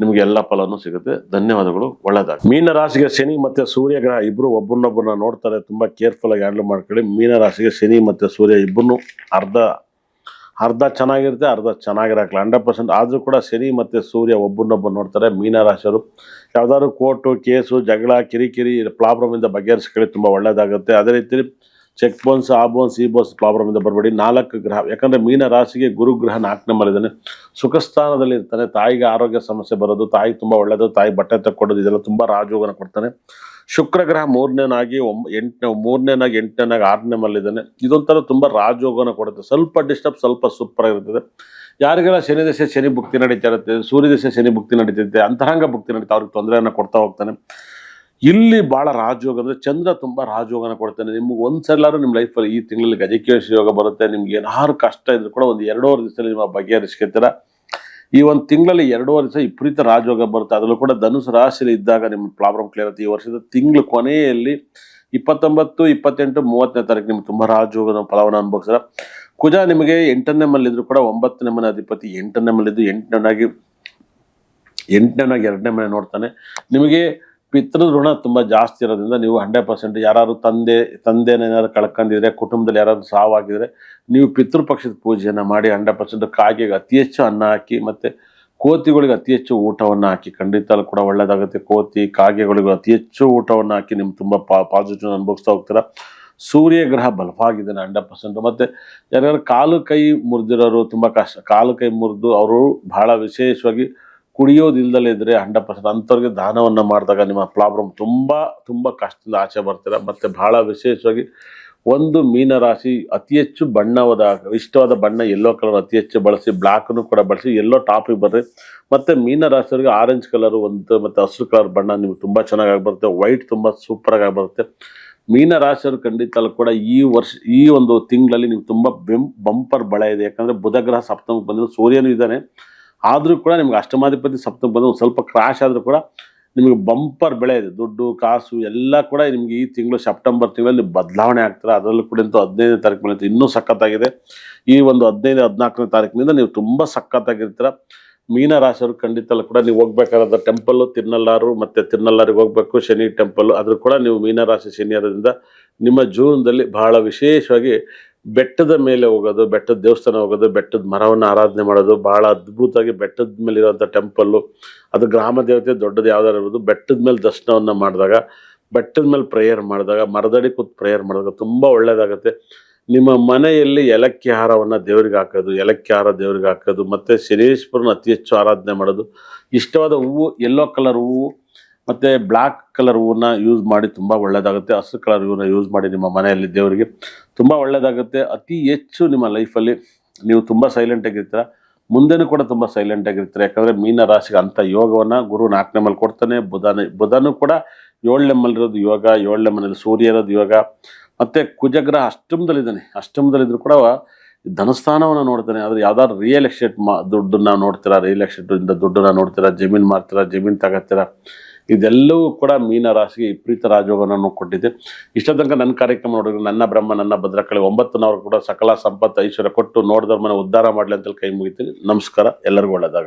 ನಿಮಗೆ ಎಲ್ಲ ಫಲನೂ ಸಿಗುತ್ತೆ. ಧನ್ಯವಾದಗಳು. ಒಳ್ಳೆದಾಗ ಮೀನ ರಾಶಿಗೆ ಶನಿ ಮತ್ತೆ ಸೂರ್ಯ ಗ್ರಹ ಇಬ್ರು ಒಬ್ಬರನ್ನೊಬ್ಬರನ್ನ ನೋಡ್ತಾರೆ. ತುಂಬಾ ಕೇರ್ಫುಲ್ ಆಗಿ ಹ್ಯಾಂಡಲ್ ಮಾಡ್ಕೊಳ್ಳಿ. ಮೀನ ರಾಶಿಗೆ ಶನಿ ಮತ್ತೆ ಸೂರ್ಯ ಇಬ್ಬರು ಅರ್ಧ ಅರ್ಧ ಚೆನ್ನಾಗಿರುತ್ತೆ, ಅರ್ಧ ಚೆನ್ನಾಗಿರಕ್ಲ ಹಂಡ್ರೆಡ್ ಪರ್ಸೆಂಟ್ ಆದರೂ ಕೂಡ ಶನಿ ಮತ್ತು ಸೂರ್ಯ ಒಬ್ಬರನ್ನೊಬ್ಬರು ನೋಡ್ತಾರೆ. ಮೀನರಾಶಿಯವರು ಯಾವ್ದಾದ್ರು ಕೋರ್ಟು, ಕೇಸು, ಜಗಳ, ಕಿರಿಕಿರಿ ಪ್ರಾಬ್ಲಮಿಂದ ಬಗೆಹರಿಸ್ಕೊಳ್ಳಿ. ತುಂಬ ಒಳ್ಳೆಯದಾಗುತ್ತೆ ಅದೇ ರೀತಿ ಚೆಕ್ ಬೋನ್ಸ್, ಆ ಬೋನ್ಸ್, ಈ ಬೋನ್ಸ್ ಪ್ರಾಬ್ಲಮಿಂದ ಬರಬೇಡಿ. ನಾಲ್ಕು ಗ್ರಹ, ಯಾಕಂದರೆ ಮೀನ ರಾಶಿಗೆ ಗುರು ಗ್ರಹ ನಾಲ್ಕು ನಂಬರ್ ಇದ್ದಾನೆ ಸುಖ ಸ್ಥಾನದಲ್ಲಿ ಇರ್ತಾನೆ ತಾಯಿಗೆ ಆರೋಗ್ಯ ಸಮಸ್ಯೆ ಬರೋದು, ತಾಯಿ ತುಂಬ ಒಳ್ಳೆಯದು ತಾಯಿ ಬಟ್ಟೆ ತಕ್ಕೊಡೋದು, ಇದೆಲ್ಲ ತುಂಬ ರಾಜೋಗನ ಕೊಡ್ತಾನೆ. ಶುಕ್ರ ಗ್ರಹ ಮೂರನೇನಾಗಿ ಒಂಬ ಎಂಟನೇ, ಮೂರನೇನಾಗಿ ಎಂಟನೇನಾಗಿ ಆರನೇ ಮಲ್ಲಿದ್ದಾನೆ ಇದೊಂಥರ ತುಂಬ ರಾಜೋಗನ ಕೊಡುತ್ತೆ. ಸ್ವಲ್ಪ ಡಿಸ್ಟರ್ಬ್, ಸ್ವಲ್ಪ ಸೂಪರ್ ಆಗಿರ್ತದೆ. ಯಾರಿಗೆಲ್ಲ ಶನಿ ದಶೆ, ಶನಿ ಭುಕ್ತಿ ನಡೀತಾ ಇರುತ್ತೆ, ಸೂರ್ಯ ದಶೆ, ಶನಿ ಭುಕ್ತಿ ನಡೀತಿರುತ್ತೆ ಅಂತರಂಗ ಭುಕ್ತಿ ನಡೀತಾ ಅವ್ರಿಗೆ ತೊಂದರೆಯನ್ನು ಕೊಡ್ತಾ ಹೋಗ್ತಾನೆ. ಇಲ್ಲಿ ಭಾಳ ರಾಜಯೋಗ ಅಂದರೆ ಚಂದ್ರ ತುಂಬ ರಾಜಯೋಗನ ಕೊಡ್ತಾನೆ. ನಿಮ್ಗೆ ಒಂದ್ಸಲಾರು ನಿಮ್ಮ ಲೈಫಲ್ಲಿ ಈ ತಿಂಗಳಲ್ಲಿ ಗಜಕೇಶ ಯೋಗ ಬರುತ್ತೆ. ನಿಮ್ಗೆ ಏನಾದ್ರು ಕಷ್ಟ ಇದ್ರೂ ಕೂಡ ಒಂದು ಎರಡೂವರೆ ದಿವಸದಲ್ಲಿ ನಿಮ್ಮ ಬಗೆಹರಿಸ್ಕೊತೀರ? ಈ ಒಂದು ತಿಂಗಳಲ್ಲಿ ಎರಡೂವರೆ ದಿವಸ ವಿಪರೀತ ರಾಜಯೋಗ ಬರುತ್ತೆ. ಅದರಲ್ಲೂ ಕೂಡ ಧನುಸು ರಾಶಿಯಲ್ಲಿ ಇದ್ದಾಗ ನಿಮ್ಮ ಪ್ರಾಬ್ಲಮ್ ಕ್ಲಿಯರ್ ಆಗುತ್ತೆ. ಈ ವರ್ಷದ ತಿಂಗಳು ಕೊನೆಯಲ್ಲಿ ಇಪ್ಪತ್ತೊಂಬತ್ತು, ಇಪ್ಪತ್ತೆಂಟು, ಮೂವತ್ತನೇ ತಾರೀಕು ನಿಮ್ಗೆ ತುಂಬ ರಾಜಯೋಗದ ಫಲವನ್ನು ಅನುಭವಿಸ್ತಾರೆ. ಕುಜ ನಿಮಗೆ ಎಂಟನೇ ಮಲ್ಲಿದ್ರು ಕೂಡ ಒಂಬತ್ತನೇ ಮನೆ ಅಧಿಪತಿ ಎಂಟನೇ ಮಲ್ಲಿದ್ದು ಎಂಟನೇನಾಗಿ ಎಂಟನೇನಾಗಿ ಎರಡನೇ ಮನೆ ನೋಡ್ತಾನೆ. ನಿಮಗೆ ಪಿತೃ ಋಣ ತುಂಬ ಜಾಸ್ತಿ ಇರೋದ್ರಿಂದ ನೀವು ಹಂಡ್ರೆಡ್ ಪರ್ಸೆಂಟ್ ಯಾರು ತಂದೆ, ತಂದೆನ ಏನಾದ್ರು ಕಳ್ಕೊಂಡಿದ್ರೆ ಕುಟುಂಬದಲ್ಲಿ ಯಾರಾದ್ರು ಸಾವಾಗಿದ್ರೆ ನೀವು ಪಿತೃಪಕ್ಷದ ಪೂಜೆಯನ್ನು ಮಾಡಿ ಹಂಡ್ರೆಡ್ ಪರ್ಸೆಂಟ್ ಕಾಗೆಗೆ ಅತಿ ಹೆಚ್ಚು ಅನ್ನ ಹಾಕಿ ಮತ್ತು ಕೋತಿಗಳಿಗೆ ಅತಿ ಹೆಚ್ಚು ಊಟವನ್ನು ಹಾಕಿ ಖಂಡಿತ ಕೂಡ ಒಳ್ಳೆಯದಾಗುತ್ತೆ ಕೋತಿ, ಕಾಗೆಗಳಿಗೂ ಅತಿ ಹೆಚ್ಚು ಊಟವನ್ನು ಹಾಕಿ ನಿಮ್ಗೆ ತುಂಬ ಪಾ ಪಾಸಿಟಿವ್ ಅನುಭವಿಸ್ತಾ ಹೋಗ್ತೀರಾ? ಸೂರ್ಯ ಗ್ರಹ ಬಲವಾಗಿದ್ದಾನೆ ಹಂಡ್ರೆಡ್ ಪರ್ಸೆಂಟ್ ಮತ್ತು ಯಾರ್ಯಾರು ಕಾಲು ಕೈ ಮುರಿದಿರೋರು ತುಂಬ ಕಷ್ಟ, ಕಾಲು ಕೈ ಮುರಿದು ಅವರು ಬಹಳ ವಿಶೇಷವಾಗಿ ಕುಡಿಯೋದಿಲ್ದಲೇ ಇದ್ರೆ ಹಂಡ್ರೆಡ್ ಪರ್ಸೆಂಟ್ ಅಂಥವ್ರಿಗೆ ದಾನವನ್ನು ಮಾಡಿದಾಗ ನಿಮ್ಮ ಪ್ರಾಬ್ಲಮ್ ತುಂಬ ತುಂಬ ಕಷ್ಟದಿಂದ ಆಚೆ ಬರ್ತೀರ. ಮತ್ತು ಬಹಳ ವಿಶೇಷವಾಗಿ ಒಂದು ಮೀನರಾಶಿ ಅತಿ ಹೆಚ್ಚು ಬಣ್ಣವಾದ, ಇಷ್ಟವಾದ ಬಣ್ಣ ಎಲ್ಲೋ ಕಲರ್ ಅತಿ ಹೆಚ್ಚು ಬಳಸಿ ಬ್ಲ್ಯಾಕ್ನು ಕೂಡ ಬಳಸಿ ಎಲ್ಲೋ ಟಾಪಿಗೆ ಬರ್ರಿ. ಮತ್ತು ಮೀನರಾಶಿಯವರಿಗೆ ಆರೆಂಜ್ ಕಲರು ಒಂದು ಮತ್ತು ಹಸಿರು ಕಲರ್ ಬಣ್ಣ ನಿಮ್ಗೆ ತುಂಬ ಚೆನ್ನಾಗಿ ಬರುತ್ತೆ. ವೈಟ್ ತುಂಬ ಸೂಪರಾಗಿ ಬರುತ್ತೆ. ಮೀನರಾಶಿಯವರು ಖಂಡಿತ ಕೂಡ ಈ ವರ್ಷ, ಈ ಒಂದು ತಿಂಗಳಲ್ಲಿ ನೀವು ತುಂಬ ಬೆಂ ಬಂಪರ್ ಬಳೆ ಇದೆ. ಯಾಕಂದರೆ ಬುಧಗ್ರಹ ಸಪ್ತಮಕ್ಕೆ ಬಂದಿದ್ದು ಸೂರ್ಯನೂ ಇದ್ದಾನೆ. ಆದರೂ ಕೂಡ ನಿಮ್ಗೆ ಅಷ್ಟಮಾಧಿಪತಿ ಸಪ್ತಮ ಬಂದು ಒಂದು ಸ್ವಲ್ಪ ಕ್ರಾಶ್ ಆದರೂ ಕೂಡ ನಿಮಗೆ ಬಂಪರ್ ಬೆಳೆ ಇದೆ. ದುಡ್ಡು, ಕಾಸು ಎಲ್ಲ ಕೂಡ ನಿಮಗೆ ಈ ತಿಂಗಳು ಸೆಪ್ಟೆಂಬರ್ ತಿಂಗಳಲ್ಲಿ ಬದಲಾವಣೆ ಆಗ್ತಾರೆ ಅದರಲ್ಲೂ ಕೂಡ ಇಂಥ ಹದಿನೈದನೇ ತಾರೀಕು ಮೇಲೆ ಇನ್ನೂ ಸಖತ್ತಾಗಿದೆ. ಈ ಒಂದು ಹದಿನೈದು, ಹದಿನಾಲ್ಕನೇ ತಾರೀಕಿನಿಂದ ನೀವು ತುಂಬ ಸಖತ್ತಾಗಿರ್ತೀರ. ಮೀನ ರಾಶಿಯವರು ಖಂಡಿತ ಕೂಡ ನೀವು ಹೋಗ್ಬೇಕಾದ ಟೆಂಪಲ್ಲು ತಿರ್ನಲ್ಲಾರು ಮತ್ತು ತಿರ್ನಲ್ಲಾರಿಗೆ ಹೋಗ್ಬೇಕು. ಶನಿ ಟೆಂಪಲ್ಲು ಆದರೂ ಕೂಡ ನೀವು ಮೀನರಾಶಿ ಶನಿ ಇರೋದ್ರಿಂದ ನಿಮ್ಮ ಜೀವನದಲ್ಲಿ ಬಹಳ ವಿಶೇಷವಾಗಿ ಬೆಟ್ಟದ ಮೇಲೆ ಹೋಗೋದು, ಬೆಟ್ಟದ ದೇವಸ್ಥಾನ ಹೋಗೋದು, ಬೆಟ್ಟದ ಮರವನ್ನು ಆರಾಧನೆ ಮಾಡೋದು, ಬಹಳ ಅದ್ಭುತವಾಗಿ ಬೆಟ್ಟದ ಮೇಲೆ ಇರುವಂಥ ಟೆಂಪಲ್ಲು ಅದು ಗ್ರಾಮ ದೇವತೆ ದೊಡ್ಡದು ಯಾವ್ದಾರು ಇರ್ಬೋದು. ಬೆಟ್ಟದ ಮೇಲೆ ದರ್ಶನವನ್ನು ಮಾಡಿದಾಗ, ಬೆಟ್ಟದ ಮೇಲೆ ಪ್ರೇಯರ್ ಮಾಡಿದಾಗ, ಮರದಡಿ ಕೂತ್ ಪ್ರೇಯರ್ ಮಾಡಿದಾಗ ತುಂಬ ಒಳ್ಳೆಯದಾಗುತ್ತೆ ನಿಮ್ಮ ಮನೆಯಲ್ಲಿ ಏಲಕ್ಕಿ ಹಾರವನ್ನು ದೇವರಿಗೆ ಹಾಕೋದು, ಏಲಕ್ಕಿ ಹಾರ ದೇವರಿಗೆ ಹಾಕೋದು, ಮತ್ತು ಶನೇಶ್ವರನ ಅತಿ ಹೆಚ್ಚು ಆರಾಧನೆ ಮಾಡೋದು, ಇಷ್ಟವಾದ ಹೂವು ಯೆಲ್ಲೋ ಕಲರ್ ಹೂವು ಮತ್ತು ಬ್ಲ್ಯಾಕ್ ಕಲರ್ ಹೂವನ್ನ ಯೂಸ್ ಮಾಡಿ ತುಂಬ ಒಳ್ಳೆಯದಾಗುತ್ತೆ ಹಸಿರು ಕಲರ್ ಹೂವನ್ನ ಯೂಸ್ ಮಾಡಿ ನಿಮ್ಮ ಮನೆಯಲ್ಲಿ ದೇವರಿಗೆ ತುಂಬ ಒಳ್ಳೆಯದಾಗುತ್ತೆ ಅತಿ ಹೆಚ್ಚು ನಿಮ್ಮ ಲೈಫಲ್ಲಿ ನೀವು ತುಂಬ ಸೈಲೆಂಟಾಗಿರ್ತೀರ ಮುಂದೆನೂ ಕೂಡ ತುಂಬ ಸೈಲೆಂಟಾಗಿರ್ತೀರ ಯಾಕಂದರೆ ಮೀನ ರಾಶಿಗೆ ಅಂಥ ಯೋಗವನ್ನು ಗುರು ನಾಲ್ಕನೇ ಮೇಲೆ ಕೊಡ್ತಾನೆ. ಬುಧನೇ, ಬುಧನೂ ಕೂಡ ಏಳನೇ ಮಲ್ಲಿರೋದು ಯೋಗ, ಏಳನೇ ಮನೆಯಲ್ಲಿ ಸೂರ್ಯ ಇರೋದು ಯೋಗ. ಮತ್ತು ಕುಜಗ್ರಹ ಅಷ್ಟಮದಲ್ಲಿದ್ದಾನೆ. ಅಷ್ಟಮದಲ್ಲಿದ್ದರೂ ಕೂಡ ಧನಸ್ಥಾನವನ್ನು ನೋಡ್ತಾನೆ. ಆದರೆ ಯಾವ್ದಾದ್ರು ರಿಯಲ್ ಎಸ್ಟೇಟ್ ಮಾ, ದುಡ್ಡನ್ನ ನೋಡ್ತೀರಾ? ರಿಯಲ್ ಎಸ್ಟೇಟಿಂದ ದುಡ್ಡನ್ನ ನೋಡ್ತೀರಾ? ಜಮೀನು ಮಾರ್ತೀರಾ? ಜಮೀನು ತಗೋತೀರಾ? ಇದೆಲ್ಲವೂ ಕೂಡ ಮೀನ ರಾಶಿಗೆ ವಿಪರೀತ ರಾಜಯೋಗವನ್ನು ಕೊಟ್ಟಿದೆ. ಇಷ್ಟ ನನ್ನ ಕಾರ್ಯಕ್ರಮ ನೋಡಿದ್ರೆ ನನ್ನ ಬ್ರಹ್ಮ, ನನ್ನ ಭದ್ರಕಳೆ ಒಂಬತ್ತು ನವರು ಕೂಡ ಸಕಲ ಸಂಪತ್ತು ಐಶ್ವರ್ಯ ಕೊಟ್ಟು ನೋಡಿದವ್ರ ಮನೆ ಉದ್ಧಾರ ಮಾಡಲಿ ಅಂತೇಳಿ ಕೈ ಮುಗಿತೀನಿ. ನಮಸ್ಕಾರ. ಎಲ್ಲರಿಗೂ ಒಳ್ಳೆಯದಾಗಲಿ.